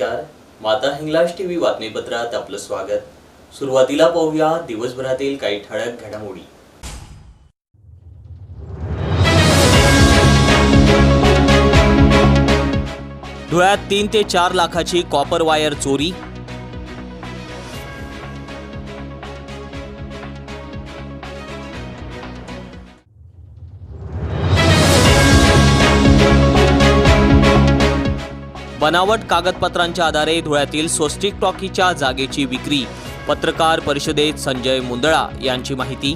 नमस्कार. माता Hinglaj T V बातमीपत्रात आपलं स्वागत. सुरुवातीला पाहूया दिवसभरातील काही ठळक घडामोडी. धुळ्यात तीन ते चार लाखाची कॉपर वायर चोरी बनावट कागदपत्रांच्या आधारे धुळ्यातील स्वस्तिक टॉकीच्या जागेची विक्री. पत्रकार परिषदेत संजय मुंदळा यांची माहिती.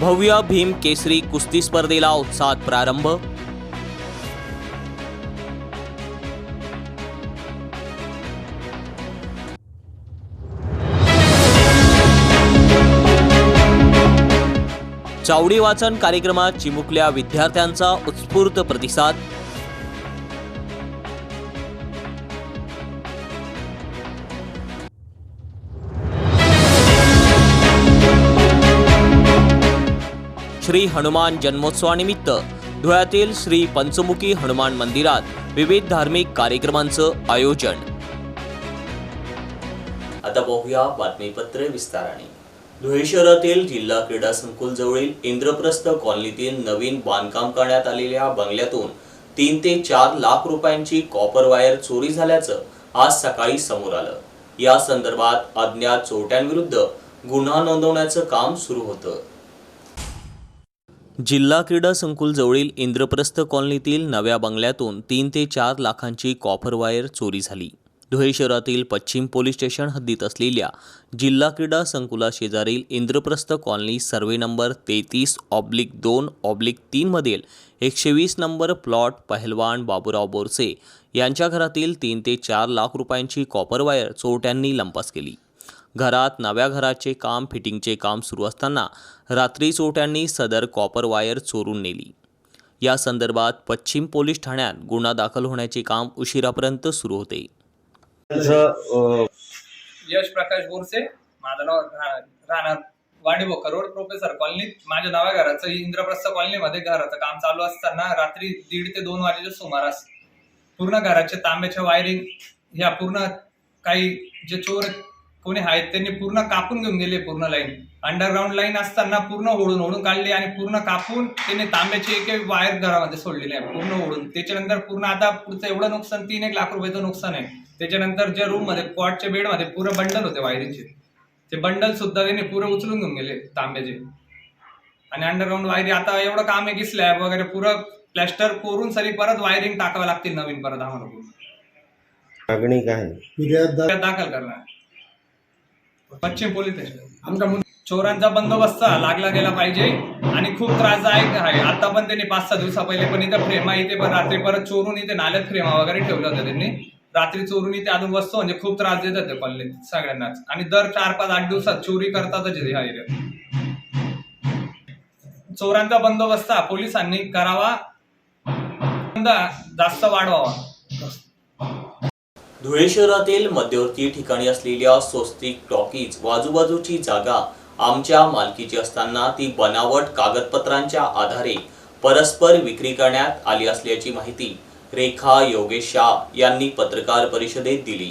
भव्य भीम केसरी कुस्ती स्पर्धेला उत्साहात प्रारंभ चावडी वाचन कार्यक्रमात चिमुकल्या विद्यार्थ्यांचा उत्स्फूर्त प्रतिसाद. श्री हनुमान जन्मोत्सवानिमित्त धुळ्यातील श्री पंचमुखी हनुमान मंदिरात विविध धार्मिक कार्यक्रमांचं आयोजन. आता पाहूया बातमीपत्र विस्ताराने. धुळे शहरातील जिल्हा क्रीडा संकुल जवळील इंद्रप्रस्थ कॉलनीतील नवीन बांधकाम करण्यात आलेल्या बंगल्यातून तीन ते चार लाख रुपयांची कॉपर वायर चोरी झाल्याचं आज सकाळी समोर आलं. या संदर्भात अज्ञात चोरट्यांविरुद्ध गुन्हा नोंदवण्याचं काम सुरू होतं. जिल्हा क्रीडा संकुल जवळील इंद्रप्रस्थ कॉलनीतील नव्या बंगल्यातून तीन ते चार लाखांची कॉपर वायर चोरी झाली. धुळे शहरातील पश्चिम पोलीस स्टेशन हद्दीत असलेल्या जिल्हा क्रीडा संकुलाशेजारील इंद्रप्रस्थ कॉलनी सर्वे नंबर तेहतीस ऑब्लिक दोन ऑब्लिक तीनमधील एकशे वीस नंबर प्लॉट पहलवान बाबूराव बोरसे यांच्या घरातील तीन ते चार लाख रुपयांची कॉपर वायर चोरट्यांनी लंपास केली. घरात नव्या घराचे काम फिटिंगचे काम सुरू असताना रात्री चोरट्यांनी सदर कॉपर वायर चोरून नेली. या संदर्भात पश्चिम पोलीस ठाण्यात गुन्हा दाखल होण्याचे काम उशिरापर्यंत सुरू होते. यश प्रकाश बोरसे माझं नाव रा- राहणार वाडीबोकर रोड प्रोफेसर कॉलनीत माझ्या नव्या घराचं इंद्रप्रस्थ कॉलनीमध्ये घराचं काम चालू असताना रात्री दीड ते दोन वाजेच्या सुमारास पूर्ण घराचे तांब्याच्या वायरिंग ह्या पूर्ण काही जे चोर कोणी आहेत त्यांनी पूर्ण कापून घेऊन गेले पूर्ण लाईन. अंडरग्राऊंड लाईन असताना पूर्ण ओढून ओढून काढली आणि पूर्ण कापून त्यांनी तांब्याची एक एक वायर घरामध्ये सोडलेली आहे पूर्ण ओढून. त्याच्यानंतर पूर्ण आता पुढचं एवढं नुकसान तीन एक लाख रुपयाचं नुकसान आहे. त्याच्यानंतर जे रूममध्ये कॉटच्या बेडमध्ये पुरं बंडल होते वायरिंगचे ते बंडल सुद्धा त्यांनी पुरं उचलून घेऊन गेले तांब्याचे. आणि अंडरग्राऊंड वायरी आता एवढं काम आहे की स्लॅब वगैरे पुरं प्लॅस्टर कोरून सरी परत वायरिंग टाकावं लागतील नवीन परत आम्हाला पूर्ण. मागणी काय त्यात दाखल करणार. पश्चिम पोलीस स्टेशन आमचा मुद्दा चोरांचा बंदोबस्त लागला गेला पाहिजे आणि खूप त्रासदायक आहे. आता पण त्यांनी पाच सहा दिवसा पहिले पण इथं फ्रेमा इथे पण रात्री परत चोरून इथे नाल्यात फ्रेमा वगैरे ठेवल्या होत्या त्यांनी. रात्री चोरून इथे अजून वस्तू म्हणजे खूप त्रास देतात ते पल्ले सगळ्यांनाच. आणि दर चार पाच आठ दिवसात चोरी करतातच ह्या एरियात चोरांचा बंदोबस्त पोलिसांनी करावा. जास्त वाढवावा. धुळे शहरातील मध्यवर्ती ठिकाणी असलेल्या स्वस्तिक टॉकीज बाजूबाजूची जागा आमच्या मालकीची असताना ती बनावट कागदपत्रांच्या आधारे परस्पर विक्री करण्यात आली असल्याची माहिती रेखा योगेश शाह यांनी पत्रकार परिषदेत दिली.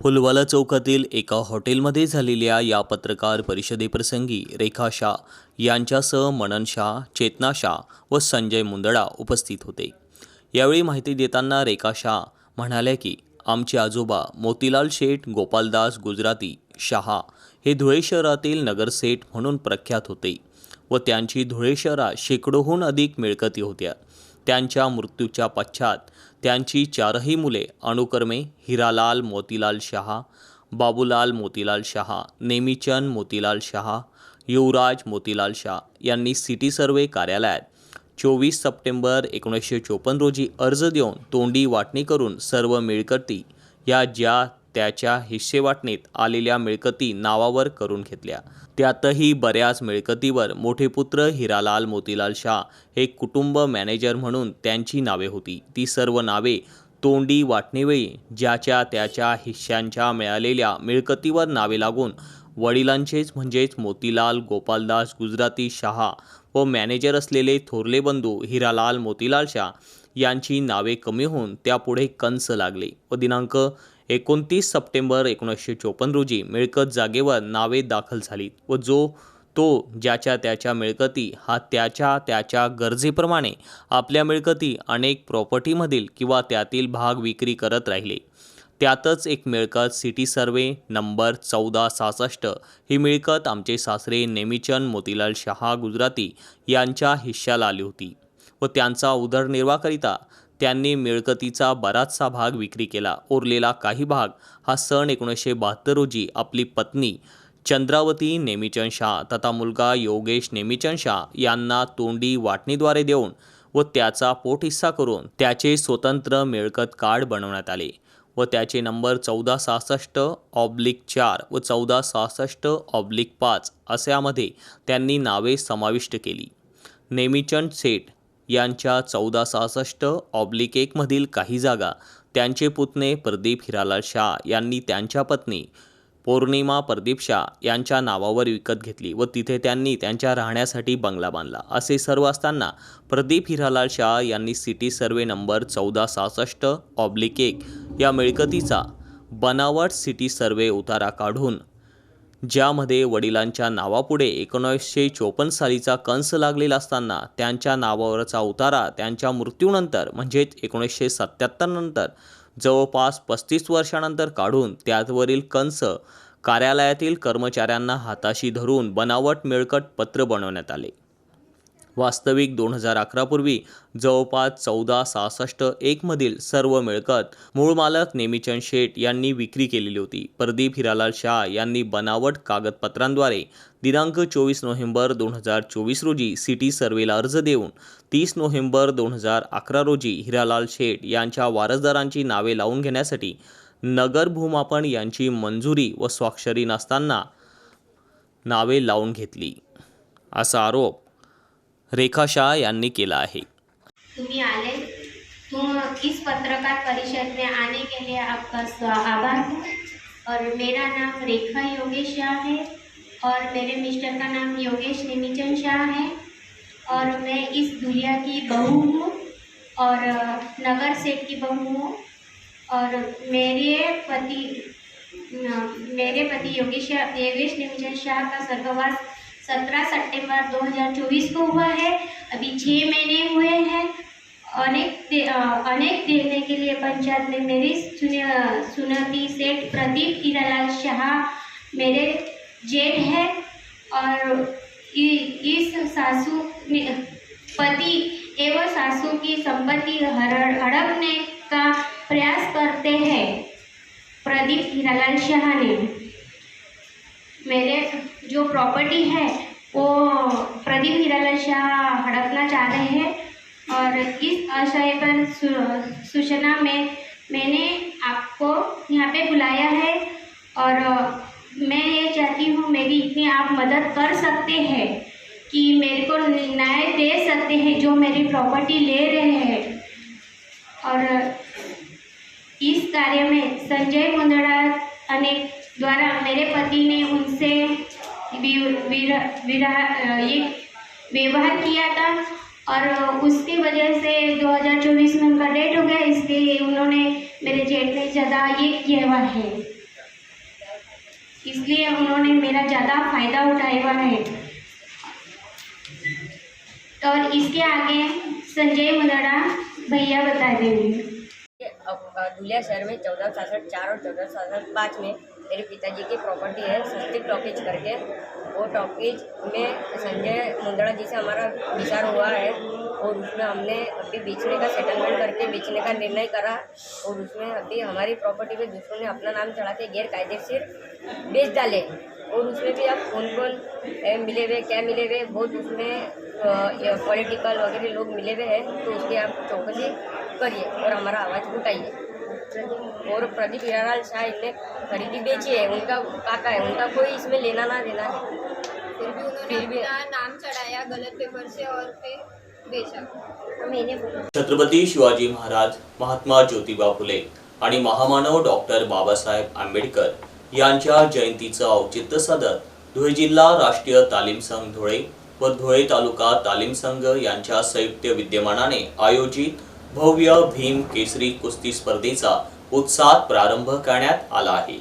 फुलवाला चौकातील एका हॉटेलमध्ये झालेल्या या पत्रकार परिषदेप्रसंगी रेखा शाह यांच्यासह मनन शाह चेतना शाह व संजय मुंदडा उपस्थित होते. यावेळी माहिती देताना रेखा शाह म्हणाल्या की आमचे आजोबा मोतीलाल शेठ गोपालदास गुजराती शहा हे धुळे शहरातील नगरसेठ म्हणून प्रख्यात होते व त्यांची धुळे शहरात शेकडोहून अधिक मिळकती होत्या. त्यांच्या मृत्यूच्या पश्चात त्यांची चारही मुले अणुकर्मे हिरालाल मोतीलाल शहा बाबूलाल मोतीलाल शहा नेमीचंद मोतीलाल शहा युवराज मोतीलाल शाह यांनी सिटी सर्वे कार्यालयात चोवीस सप्टेंबर एकोणीसशे चोपन्न रोजी अर्ज देऊन तोंडी वाटणी करून सर्व मिळकती या ज्या त्याच्या हिस्सेवाटणीत आलेल्या मिळकती नावावर करून घेतल्या. त्यातही बऱ्याच मिळकतीवर मोठे पुत्र हिरालाल मोतीलाल शाह हे कुटुंब मॅनेजर म्हणून त्यांची नावे होती. ती सर्व नावे तोंडी वाटणीवेळी ज्याच्या त्याच्या हिश्श्यांच्या मिळालेल्या मिळकतीवर नावे लागून वडिलांचेच म्हणजेच मोतीलाल गोपालदास गुजराती शहा व मॅनेजर असलेले थोरले बंधू हिरालाल मोतीलाल शाह यांची नावे कमी होऊन त्यापुढे कंस लागले व दिनांक एकोणतीस सप्टेंबर एकोणीसशे चोपन्न रोजी मिळकत जागेवर नावे दाखल झाली व जो तो ज्याच्या त्याच्या मिळकती हा त्याच्या त्याच्या गरजेप्रमाणे आपल्या मिळकती अनेक प्रॉपर्टीमधील किंवा त्यातील भाग विक्री करत राहिले. त्यातच एक मिळकत सिटी सर्वे नंबर चौदा सहासष्ट. ही मिळकत आमचे सासरे नेमीचंद मोतीलाल शहा गुजराती यांच्या हिश्श्याला आली होती व त्यांचा उदरनिर्वाहाकरिता त्यांनी मिळकतीचा बराचसा भाग विक्री केला. उरलेला काही भाग हा सन एकोणीसशे बहात्तर रोजी आपली पत्नी चंद्रावती नेमिचंद शाह तथा मुलगा योगेश नेमीचंद शाह यांना तोंडी वाटणीद्वारे देऊन व त्याचा पोटहिस्सा करून त्याचे स्वतंत्र मिळकत कार्ड बनवण्यात आले व त्याचे नंबर चौदा सहासष्ट ऑब्लिक चार व चौदा सहासष्ट ऑब्लिक पाच अशामध्ये त्यांनी नावे समाविष्ट केली. नेमीचंद सेठ यांच्या चौदा सहासष्ट ऑब्लिक एकमधील काही जागा त्यांचे पुतणे प्रदीप हिरालाल शाह यांनी त्यांच्या पत्नी पौर्णिमा प्रदीप शाह यांच्या नावावर विकत घेतली व तिथे त्यांनी त्यांच्या राहण्यासाठी बंगला बांधला. असे सर्व असताना प्रदीप हिरालाल शाह यांनी सिटी सर्वे नंबर चौदा सहासष्ट ऑब्लिक एक या मिळकतीचा बनावट सिटी सर्वे उतारा काढून ज्यामध्ये वडिलांच्या नावापुढे एकोणीसशे चोपन्न सालीचा कंस लागलेला असताना त्यांच्या नावावरचा उतारा त्यांच्या मृत्यूनंतर म्हणजेच एकोणीसशे सत्याहत्तर नंतर जवळपास पस्तीस वर्षानंतर काढून त्यावरील कंस कार्यालयातील कर्मचाऱ्यांना हाताशी धरून बनावट मिळकत पत्र बनवण्यात आले. वास्तविक दोन हजार अकरापूर्वी जवळपास चौदा सहासष्ट एकमधील सर्व मिळकत मूळ मालक नेमिचंद शेठ यांनी विक्री केलेली होती. प्रदीप हिरालाल शाह यांनी बनावट कागदपत्रांद्वारे दिनांक चोवीस नोव्हेंबर दोन हजार चोवीस रोजी सिटी सर्वेला अर्ज देऊन तीस नोव्हेंबर दोन हजार अकरा रोजी हिरालाल शेठ यांच्या वारसदारांची नावे लावून घेण्यासाठी नगर भूमापन यांची मंजुरी व स्वाक्षरी नसताना नावे लावून घेतली. असा आरोप रेखा शाह यांनी केला आहे. तुम्ही आले. तुम इस पत्रकार परिषद में आने के लिए आपका आभार हूँ. और मेरा नाम रेखा योगेश शाह है. और मेरे मिस्टर का नाम योगेश निमिचंद शाह है. और मैं इस दुनिया की बहू हूँ. और नगर सेठ की बहू हूँ. और मेरे पति मेरे पति योगेश योगेश निमिचंद शाह का स्वर्गवास सत्रह सितंबर 2024 को हुआ है। अभी छः महीने हुए हैं। अनेक दे, अनेक देने के लिए पंचायत में मेरी सुन- सुनती सेठ प्रदीप हीरालाल शाह मेरे जेठ है और इस सासू पति एवं सासू की संपत्ति हड़- हड़पने का प्रयास करते हैं प्रदीप हीरालाल शाह ने। मेरे जो प्रॉपर्टी है, वो प्रदीप हीरालाल शाह हड़पना चाह रहे हैं और इस आशय पर सूचना में मैंने आपको यहाँ पे बुलाया है और मैं ये चाहती हूँ मेरी इतनी आप मदद कर सकते हैं कि मेरे को न्याय दे सकते हैं जो मेरी प्रॉपर्टी ले रहे हैं। और इस कार्य में संजय मुंदड़ा अने द्वारा मेरे पति ने उनसे व्यवहार किया था और उसकी वजह से 2024 में उनका डेट हो गया, इसलिए उन्होंने मेरे जेठ ने ज़्यादा ये किया हुआ है। इसलिए उन्होंने मेरा ज़्यादा फ़ायदा उठाया हुआ है। और इसके आगे संजय मुंदड़ा भैया बता देंगे। धुलिया शहर में चौदह सड़सठ चार और चौदह सड़सठ पाँच में मेरे पिताजी की प्रॉपर्टी है सस्ती टॉकीज करके। वो टॉकीज में संजय मुंदड़ा जी से हमारा विचार हुआ है और उसमें हमने अभी बेचने का सेटलमेंट करके बेचने का निर्णय करा और उसमें अभी हमारी प्रॉपर्टी पे दूसरों ने अपना नाम चढ़ा के गैर कायदेशीर बेच डाले और उसमें भी अब कौन कौन मिले हुए, क्या मिले हुए, बहुत उसमें पॉलिटिकल वगैरह लोग मिले हुए हैं तो उसकी आप चौकसी करिए और हमारा आवाज़ उठाइए। और प्रदीप हीरालाल शाह इनने खरीदी बेची है उनका काका है उनका कोई इसमें लेना ना देना है। फिर भी उन्होंने फिर भी- नाम चढ़ाया गलत पेपर से और फिर बेचा। छत्रपती शिवाजी महाराज महात्मा ज्योतिबा फुले आणि महामानव डॉक्टर बाबासाहेब आंबेडकर यांच्या जयंतीचं औचित्य साधत धुळे जिल्हा राष्ट्रीय तालीम संघ धुळे व धुळे तालुका तालीम संघ यांच्या संयुक्त विद्यमानाने आयोजित भव्य भीम केसरी कुस्ती स्पर्धेचा उत्साहात प्रारंभ करण्यात आला आहे.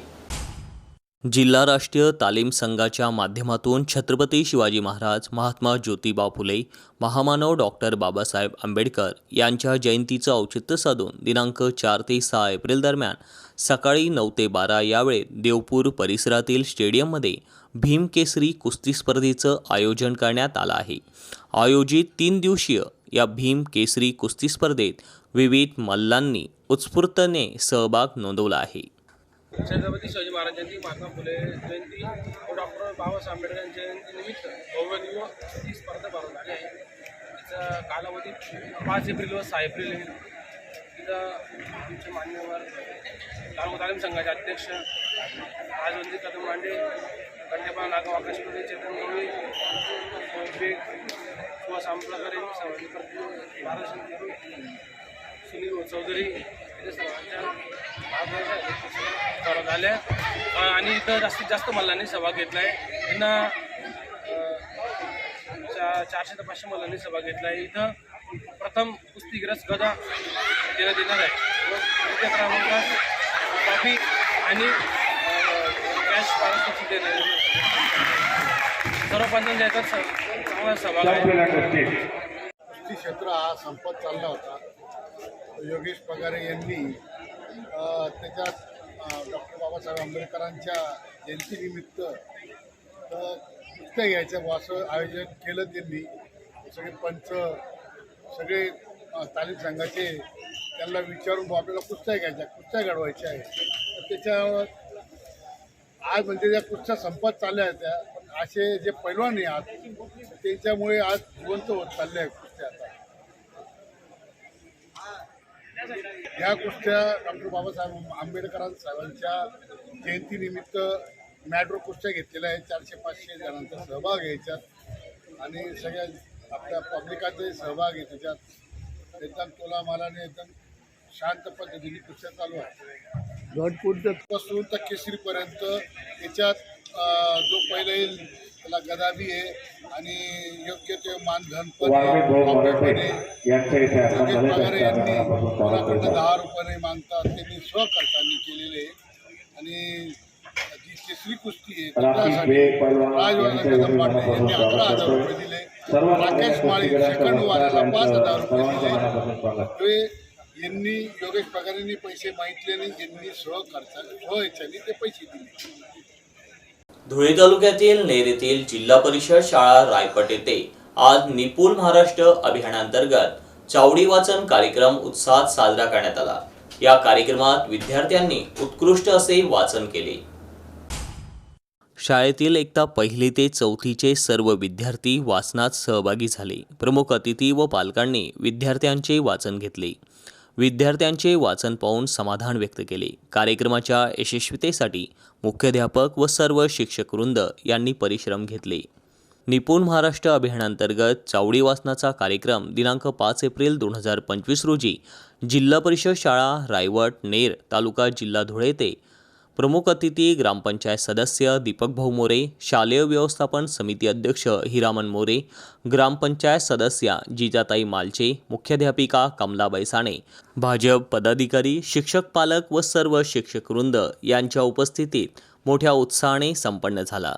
जिल्हा राष्ट्रीय तालीम संघाच्या माध्यमातून छत्रपती शिवाजी महाराज महात्मा ज्योतिबा फुले महामानव डॉक्टर बाबासाहेब आंबेडकर यांच्या जयंतीचं औचित्य साधून दिनांक चार ते सहा एप्रिल दरम्यान सकाळी नऊ ते बारा यावेळेत देवपूर परिसरातील स्टेडियममध्ये भीम केसरी कुस्ती स्पर्धेचं आयोजन करण्यात आलं आहे. आयोजित तीन दिवसीय या भीम केसरी कुस्ती स्पर्धेत विविध मल्लांनी उत्स्फूर्तने सहभाग नोंदवला आहे. छत्रपती शिवाजी महाराजांची महात्मा फुले जयंती व डॉक्टर बाबासाहेब आंबेडकर जयंती निमित्त भव्य दिवस ही स्पर्धा भरवून आली आहे. तिचा कालावधी पाच एप्रिल व सहा एप्रिल आहे. तिथं आमचे मान्यवर तालुका तालीम संघाचे अध्यक्ष राजवंती कदम मांडे कंडेपा नागाव आकाशवाणी चेतन गवळी विवेक सुभाष आंबळकर यांनी सर्वांनी महाराष्ट्र सुनील चौधरी हे सर्वांच्या मार्गदर्शनाखाली करत आल्या आणि इथं जास्तीत जास्त मल्लांनी सहभाग घेतला आहे त्यांना चा चारशे ते पाचशे मल्लांनी सहभाग घेतला आहे इथं प्रथम कुस्तीग्रस्त गदा देण्यात येणार आहे. व द्वितीय क्रमांकास ट्रॉफी आणि कॅश पारितोषिक देण्यात येणार सर्व पंचांच्या याच्यात कृषी क्षेत्र हा संपत चालला होता. योगेश पगारे यांनी त्याच्यात डॉक्टर बाबासाहेब आंबेडकरांच्या जयंतीनिमित्त अ, कुस्त्या घ्यायचं असं आयोजन केलं त्यांनी. सगळे पंच सगळे तालीम संघाचे त्यांना विचारून आपल्याला कुस्त्या घ्यायच्या कुस्त्या घडवायच्या आहे तर त्याच्यावर आज म्हणजे त्या कुस्त्या संपत चालल्या आहेत त्या असे जे पैलवान आहे आज त्याच्यामुळे आज जिवंत होत चालले आहे कुस्त्या आता. या कुस्त्या डॉक्टर बाबासाहेब आंबेडकर साहेबांच्या जयंतीनिमित्त मॅट्रो कुस्त्या घेतलेल्या आहेत. चारशे पाचशे जणांचा सहभाग आहे याच्यात. आणि सगळ्या आपल्या पब्लिकाचाही सहभाग आहे त्याच्यात. एकदम तोलामालाने एकदम शांत पद्धतीने कुस्त्या चालू आहे पासून तर केसरीपर्यंत याच्यात जो पहिला येईल त्याला गदाबी आहे आणि योग्य ते मानधन पण यांनी कोणाकडनं दहा रुपयाने मागतात त्यांनी सहकर्त्यांनी केलेले आहे. आणि जी केसरी कुस्ती आहे कदम पाटील यांनी मनापासून अकरा हजार रुपये. दिले. राकेश माळी सेकंड वाल्याला पाच हजार रुपये दिले. ते यांनी योगेश पगारेंनी पैसे मागितले आणि यांनी सहखर्चा सह याच्याने ते पैसे दिले. धुळे तालुक्यातील नेर येथील जिल्हा परिषद शाळा रायपट येथे आज निपुल महाराष्ट्र अभियानांतर्गत चावडी वाचन कार्यक्रम उत्साहात साजरा करण्यात आला. या कार्यक्रमात विद्यार्थ्यांनी उत्कृष्ट असे वाचन केले. शाळेतील एकता पहिली ते चौथीचे सर्व विद्यार्थी वाचनात सहभागी झाले. प्रमुख अतिथी व पालकांनी विद्यार्थ्यांचे वाचन घेतले. विद्यार्थ्यांचे वाचन पाहून समाधान व्यक्त केले. कार्यक्रमाच्या यशस्वीतेसाठी मुख्याध्यापक व सर्व शिक्षकवृंद यांनी परिश्रम घेतले. निपुण महाराष्ट्र अभियानांतर्गत चावडी वाचनाचा कार्यक्रम दिनांक पाच एप्रिल दोन हजार पंचवीस रोजी जिल्हा परिषद शाळा रायवट नेर तालुका जिल्हा धुळे ते प्रमुख अतिथी ग्रामपंचायत सदस्य दीपक भाऊ मोरे शालेय व्यवस्थापन समिती अध्यक्ष हिरामन मोरे ग्रामपंचायत सदस्या जिजाताई मालचे मुख्याध्यापिका कमलाबाई साणे भाजप पदाधिकारी शिक्षक पालक व सर्व शिक्षकवृंद यांच्या उपस्थितीत मोठ्या उत्साहाने संपन्न झाला.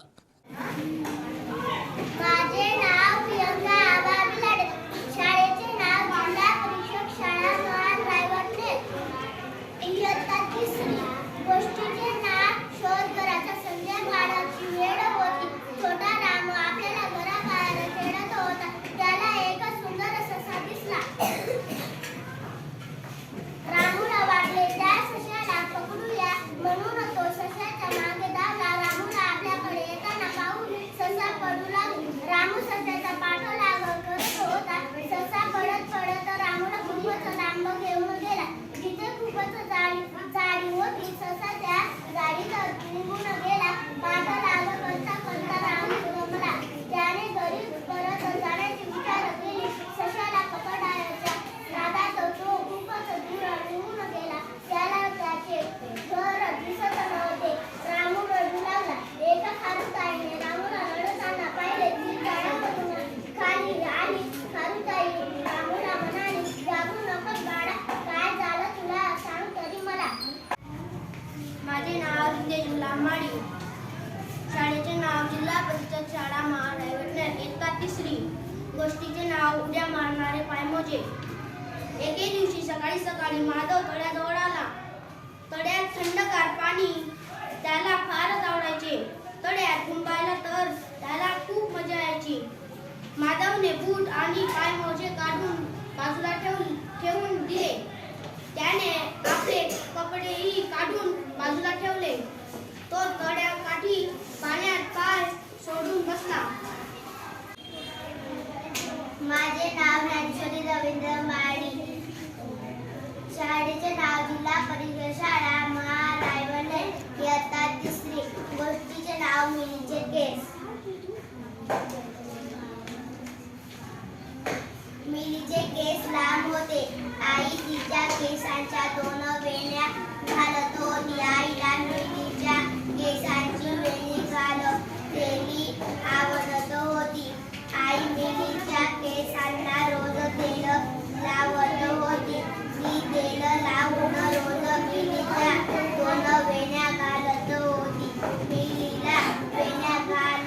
माझे नाव ज्ञानेश्वरी रवींद्र माळी. शाळेचे नाव जिल्हा परिषद शाळा महारायवणे. इयत्ता तिसरी गोष्टीचे नाव मिनीचे केस. मिनीचे केस लांब होते. आई तिच्या केसांच्या दोन वेण्या त्यांना रोज तेल लावत होती. ती तेल लावून रोज मिलीच्या दोन वेण्या घालत होती. मिलीला वेण्या घाल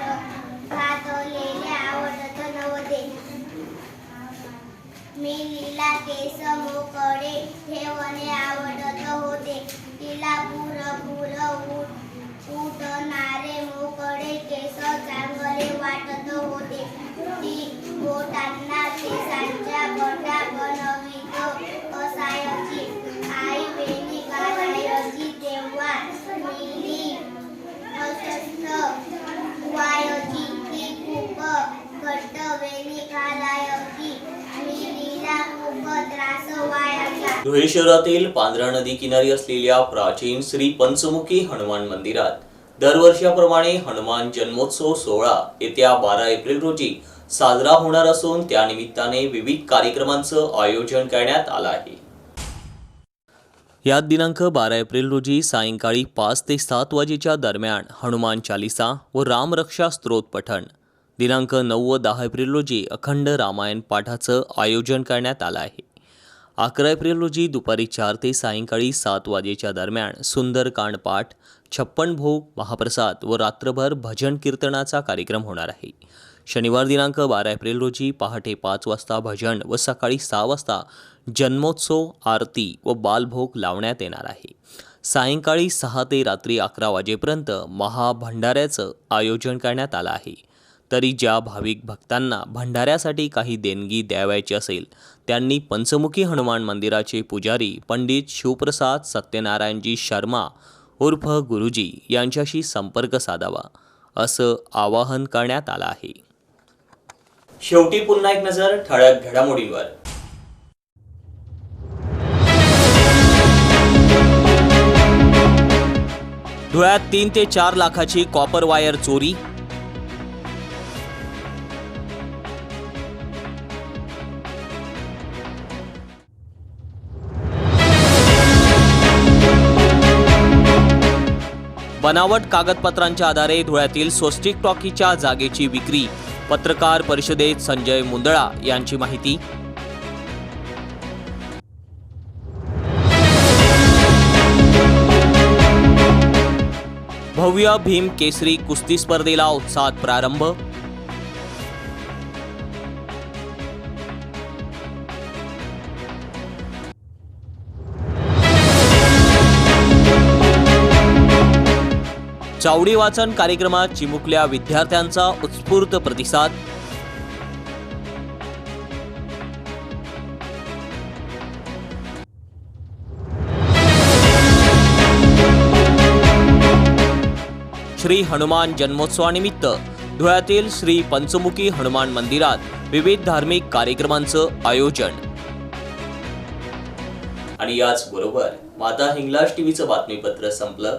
घातलेले आवडत नव्हते. मिलीला केस मोकळे ठेवणे आवडत होते. तिला पुर पुर उठ उठणारे मोकळे केस चांगले वाटत होते. ती बोटांना केसांच्या असायची आई वेणी घालायची. तेव्हा मिली अस्वस्थ व्हायची. ती खूप घट्ट वेणी घालायची. मिलीला खूप त्रास व्हायचा. धुळे शहरातील पांढरा नदी किनारी असलेल्या प्राचीन श्री पंचमुखी हनुमान मंदिरात दरवर्षाप्रमाणे हनुमान जन्मोत्सव सोहळा येत्या बारा एप्रिल रोजी साजरा होणार असून त्यानिमित्ताने विविध कार्यक्रमांचं आयोजन करण्यात आलं आहे. यात दिनांक बारा एप्रिल रोजी सायंकाळी पाच ते सात वाजेच्या दरम्यान हनुमान चालिसा व रामरक्षा स्त्रोत पठण. दिनांक नऊ व दहा एप्रिल रोजी अखंड रामायण पाठाचं आयोजन करण्यात आलं आहे. अकरा एप्रिल रोजी दुपारी चार ते सायंकाळी सात वाजेच्या दरम्यान सुंदरकांड पाठ छप्पन भोग महाप्रसाद व रात्रभर भजन कीर्तनाचा कार्यक्रम होणार आहे. शनिवार दिनांक बारा एप्रिल रोजी पहाटे पाच वाजता भजन व सकाळी सहा वाजता जन्मोत्सव आरती व बालभोग लावण्यात येणार आहे. सायंकाळी सहा ते रात्री अकरा वाजेपर्यंत महाभंडाऱ्याचं आयोजन करण्यात आलं आहे. तरी ज्या भाविक भक्तांना भंडाऱ्यासाठी काही देणगी द्यावयाची असेल त्यांनी पंचमुखी हनुमान मंदिराचे पुजारी पंडित शिवप्रसाद सत्यनारायणजी शर्मा उर्फ गुरुजी यांच्याशी संपर्क साधावा असं आवाहन करण्यात आलं आहे. शेवटी पुन्हा एक नजर ठळक घडामोडींवर. धुळ्यात तीन ते चार लाखाची कॉपर वायर चोरी. बनावट कागदपत्रांच्या आधारे धुळ्यातील स्वस्तिक टॉकीच्या जागेची विक्री. पत्रकार परिषदेत संजय मुंदळा यांची माहिती. भव्य भीम केसरी कुस्ती स्पर्धेला उत्साहात प्रारंभ चावडी वाचन कार्यक्रमात चिमुकल्या विद्यार्थ्यांचा उत्स्फूर्त प्रतिसाद. श्री हनुमान जन्मोत्सवानिमित्त धुळ्यातील श्री पंचमुखी हनुमान मंदिरात विविध धार्मिक कार्यक्रमांचं आयोजन. आणि याचबरोबर माता हिंगलाज टीव्हीचं बातमीपत्र संपलं.